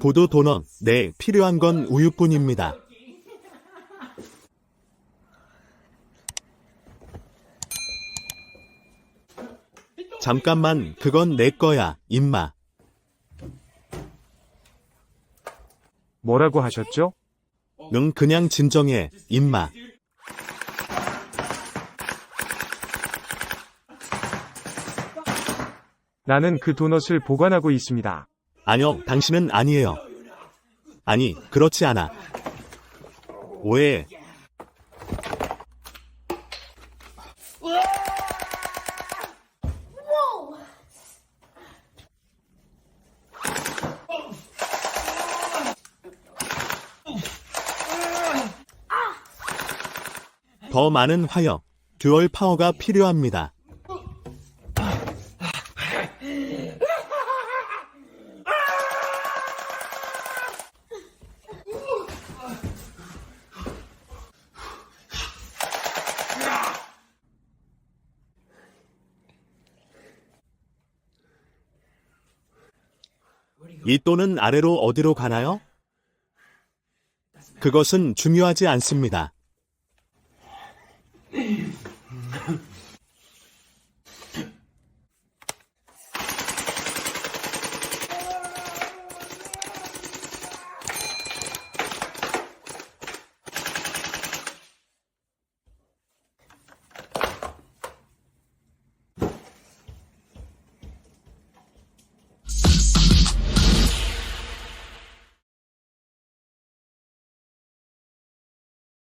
고도 도넛, 네, 필요한 건 우유뿐입니다. 잠깐만, 그건 내 거야, 임마. 뭐라고 하셨죠? 응, 그냥 진정해, 임마. 나는 그 도넛을 보관하고 있습니다. 아니요, 당신은 아니에요. 아니, 그렇지 않아. 오해. 더 많은 화력, 듀얼 파워가 필요합니다. 이 또는 아래로 어디로 가나요? 그것은 중요하지 않습니다.